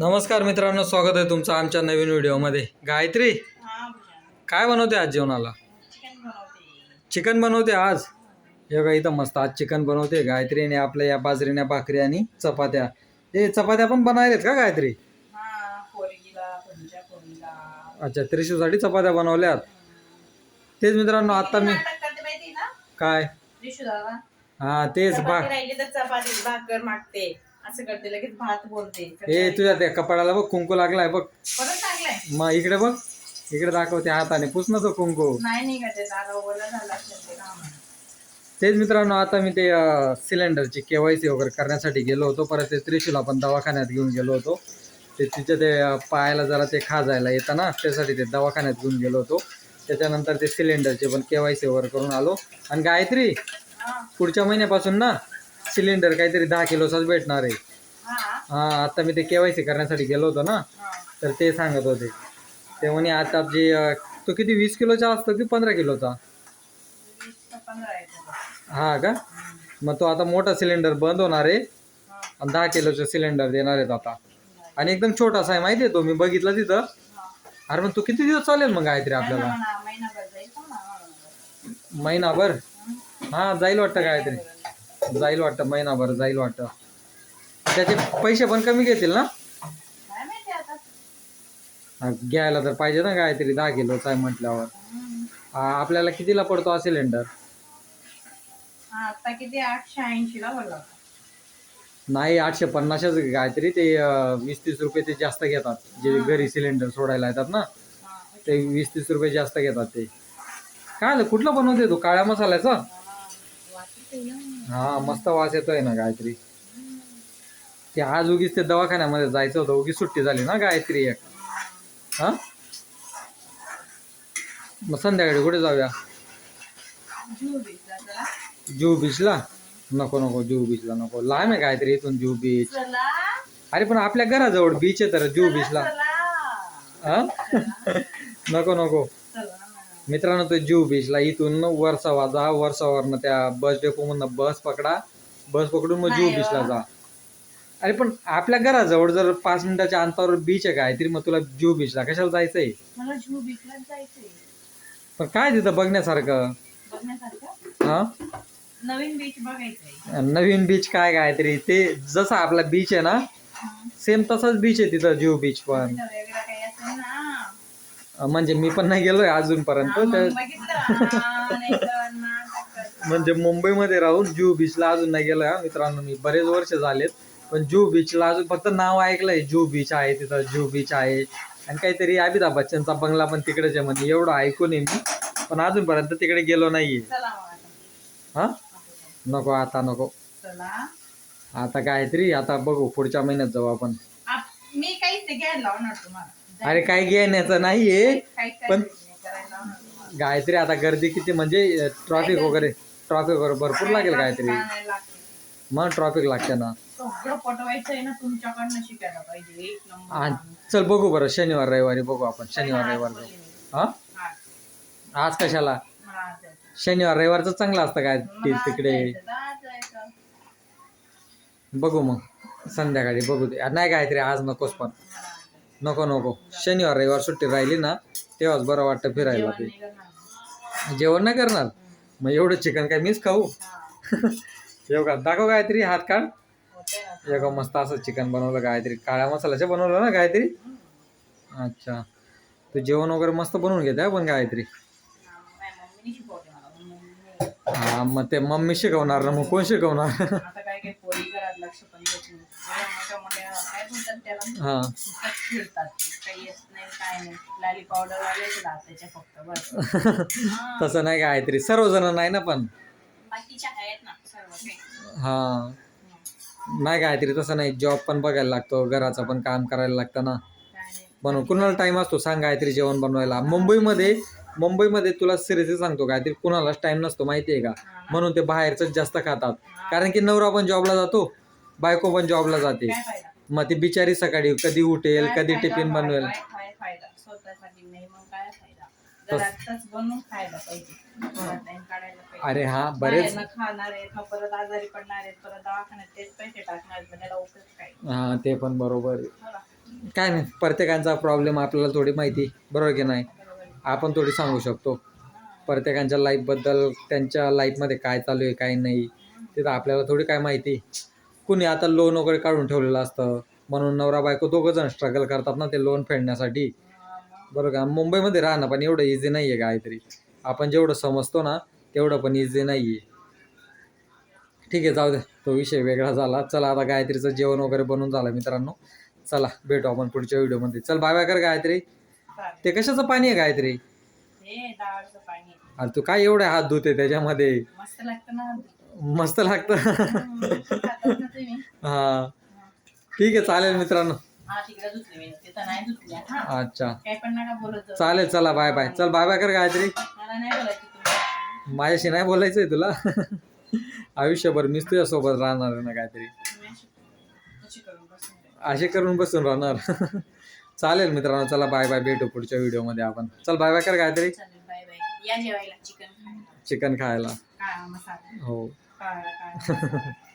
नमस्कार मित्रांनो स्वागत आहे तुमचं आमच्या नवीन व्हिडिओमध्ये. गायत्री हा काय बनवते आज जेवणाला? चिकन बनवते. आज? हे का इथं मस्त आज चिकन बनवते. गायत्रीने आपल्या या बाजरीने भाकरी आणि चपात्या. हे चपात्या पण बनायलेत का गायत्री? अच्छा त्रिशूसाठी चपात्या बनवल्यात. तेच मित्रांनो आता मी काय हा तेच भाकर मागते. असं करते लगेच भात बोलते. हे तुझ्या त्या कपाडाला बघ कुंकू लागलाय बघ. परत मग इकडे बघ इकडे दाखवते हाताने. पुस ना तो कुंकू. नाही नाही का ते दादा ओला झाला असेल ते काम तेच मित्रांनो आता मी ते अ, सिलेंडरची केवायसी वगैरे करण्यासाठी गेलो होतो. परत ते त्रिशूला पण दवाखान्यात घेऊन गेलो होतो. ते तिच्या ते अ, पायाला जरा ते खाजायला येतं ना त्यासाठी ते दवाखान्यात घेऊन गेलो होतो. त्याच्यानंतर ते सिलेंडरचे पण केवायसी वगैरे करून आलो. आणि गायत्री हा. पुढच्या महिन्यापासून ना सिलेंडर काहीतरी दहा किलोचाच भेटणार आहे. हा. हां आता मी ते केवायसी करण्यासाठी गेलो होतो ना तर ते सांगत होते. ते म्हणे आता जे तो किती वीस किलोचा असतो की पंधरा किलोचा. हा का? मग तो आता मोठा सिलेंडर बंद होणार आहे. आणि दहा किलोचं सिलेंडर देणार आहेत आता. आणि एकदम छोटासा आहे माहिती आहे तो मी बघितला तिथं. अरे मग तो किती दिवस चालेल मग गायत्री आपल्याला? महिनाभर. हं? हा जाईल वाटतं गायत्री. जाईल वाटतं महिनाभर जाईल वाटतं. त्याचे पैसे पण कमी घेतील ना? घ्यायला तर पाहिजे ना गायत्री दहा किलोचा आहे म्हटल्यावर. आपल्याला कितीला पडतो हा सिलेंडर? आता किती? आठशे ऐंशी ला होता. नाही आठशे पन्नासच गायत्री ते वीस तीस रुपये ते जास्त घेतात. जे घरी सिलेंडर सोडायला येतात ना ते वीस तीस रुपये जास्त घेतात ते. काय कुठला बनवते तू? काळ्या मसाल्याचा? हा, मस्त वास येतोय ना गायत्री. ते आज उगीच ते दवाखान्यामध्ये जायचं होतं उगीच सुट्टी झाली ना गायत्री एक. हा? मग संध्याकाळी कुठे जाऊया. जुहू बीचला नको नको जुहू बीचला नको. लांब आहे गायत्री इथून जुहू बीच अरे पण आपल्या घराजवळ बीच आहे तर जुहू बीचला चला. हा? नको नको. मित्रांनो तो जुहू बीचला इथून वर्षावा जा वर्षावरनं त्या बस डेपोमधनं बस पकडा. बस पकडून मग जुहू नाही बीचला. जा. अरे पण आपल्या घराजवळ जर पाच मिनिटाच्या अंतरावर बीच आहे काय तरी मग तुला जुहू बीचला कशाला जायचंय? मला जीव बीचलाच जायचंय. पण काय तिथं बघण्यासारखं? बघण्यासारखं? हा? नवीन बीच बघायचंय. नवीन बीच काय काहीतरी. ते जसा आपला बीच आहे ना सेम तसाच बीच आहे तिथं जुहू बीच पण तिथं वेगळं काही असेल ना म्हणजे मी पण नाही गेलोय अजूनपर्यंत. तर. म्हणजे मुंबईमध्ये राहून जुहू बीचला अजून नाही गेलोय हा मित्रांनो. मी बरेच वर्ष झालेत पण जुहू बीचला अजून फक्त नाव ऐकलंय. जुहू बीच आहे तिथं जुहू बीच आहे. आणि काहीतरी अमिताभ बच्चनचा बंगला पण तिकडेच आहे म्हणजे एवढं ऐकून आहे मी. पण अजूनपर्यंत तिकडे गेलो नाहीये. हा? नको आता नको. आता गायत्री आता बघू पुढच्या महिन्यात जाऊ आपण. आप- मी काहीच घ्यायला लावणार तुम्हाला. अरे काही घेण्याचं नाहीये. पण-. गायत्री आता गर्दी किती म्हणजे ट्रॉफिक वगैरे ट्रॉफिक वगैरे भरपूर लागेल गायत्री. काय. मग ट्रॉफिक लागते ना. चल बघू बरं शनिवार रविवारी बघू आपण. शनिवार रविवार जाऊ हा? आज कशाला. शनिवार रविवारचं चांगलं असतं काय तिकडे. बघू मग. संध्याकाळी बघू. नाही गायत्री आज नकोच पण. नको नको. शनिवार रविवार सुट्टी राहिली ना तेव्हाच बरं वाटतं फिरायला जेवण ते. जेवण नाही करणार? मग एवढं चिकन काय मीच खाऊ? येऊ का दाखव गायत्री हात काढ. एक मस्त असं चिकन बनवलं गायत्री काळ्या मसाल्याचं बनवलं ना गायत्री अच्छा. तू जेवण वगैरे मस्त बनवून घेते पण गायत्री हा मग ते मम्मी शिकवणार ना मग कोण शिकवणार आता काय काय पोरी घरात लक्ष पण देत नाही एवढ्या मोठ्या मोठ्या त्याला हा. नुसतं फिरतात काही येत नाही काय नाही. लाली पावडर वाले त्याच्या फक्त बस. हा. तसं नाही सर्वजण नाही ना पण? बाकीच्या आहेत ना सर्व काही. हा. नाही गायत्री तसं नाही. जॉब पण बघायला लागतो घराचं पण काम करायला लागतं ना. काय नाही. बनव कुणाला टाइम असतो सांग गायत्री जेवण बनवायला. मुंबईमध्ये मुंबईमध्ये तुला सिरियसली सांगतो गायत्री कुणालाच टाइम नसतो माहिती आहे का म्हणून ते बाहेरच जास्त खातात. कारण की नवरा पण जॉबला जातो बायको पण जॉबला जाते. काय फायदा? मग ती बिचारी सकाळी कधी उठेल काय कधी फायदा? टिफिन बनवेल काय काय फायदा स्वतःसाठी नाही मग काय फायदा घरातच बनवून खायला पाहिजे थोडा टाइम काढायला पाहिजे अरे हा बरेच बाहेरनं खाणार आहेत मग परत आजारी पडणार आहेत परत दवाखान्यात तेच पैसे टाकणार आहेत पण त्याला उपयोग काय हा ते पण बरोबर आहे. हो ना? काय नाही प्रत्येकांचा प्रॉब्लेम आपल्याला थोडी माहिती बरोबर की नाही बरोबर आहे. आपण थोडी सांगू शकतो प्रत्येकांच्या लाईफबद्दल त्यांच्या लाईफमध्ये काय चालू आहे काय नाही ते तर आपल्याला थोडी काय माहिती कुणी आता लोन वगैरे काढून ठेवलेलं असतं. म्हणून नवरा बायको दोघं जण स्ट्रगल करतात ना ते लोन फेडण्यासाठी. बरोबर का मुंबईमध्ये राहणं पण एवढं इझी नाही आहे गायत्री आपण जेवढं समजतो ना तेवढं पण इझी नाही आहे ठीक आहे जाऊ दे. तो विषय वेगळा झाला. चला आता गायत्रीचं जेवण वगैरे बनवून झालं मित्रांनो. चला भेटू आपण पुढच्या व्हिडिओमध्ये. चल बाय बाय कर गायत्री. ते कशाचं पाणी आहे गायत्री. अरे तू काय एवढे हात धुते त्याच्यामध्ये? मस्त लागतं. हा. ठीक आहे चालेल मित्रांनो. हा तिकडे धुतली मी. तिथं नाही धुतल्या हा अच्छा. काय पण नका बोलत जाऊ. चालेल चला बाय बाय चल बाय बाय कर गायत्री मला नाही बोलायचं तुम्ही माझ्याशी नाही बोलायचंय तुला? आयुष्यभर मीच तुझ्या सोबत राहणार आहे ना काहीतरी. तुम्ही अशी- अशी करून बसून राहा. असे करून बसून राहणार. चालेल मित्रांनो चला बाय बाय भेटू पुढच्या व्हिडिओमध्ये आपण. चल बाय बाय कर गायत्री चालेल बाय बाय या जेवायला चिकन खायला. चिकन खायला. काळा मसाला. हो. काळा काळा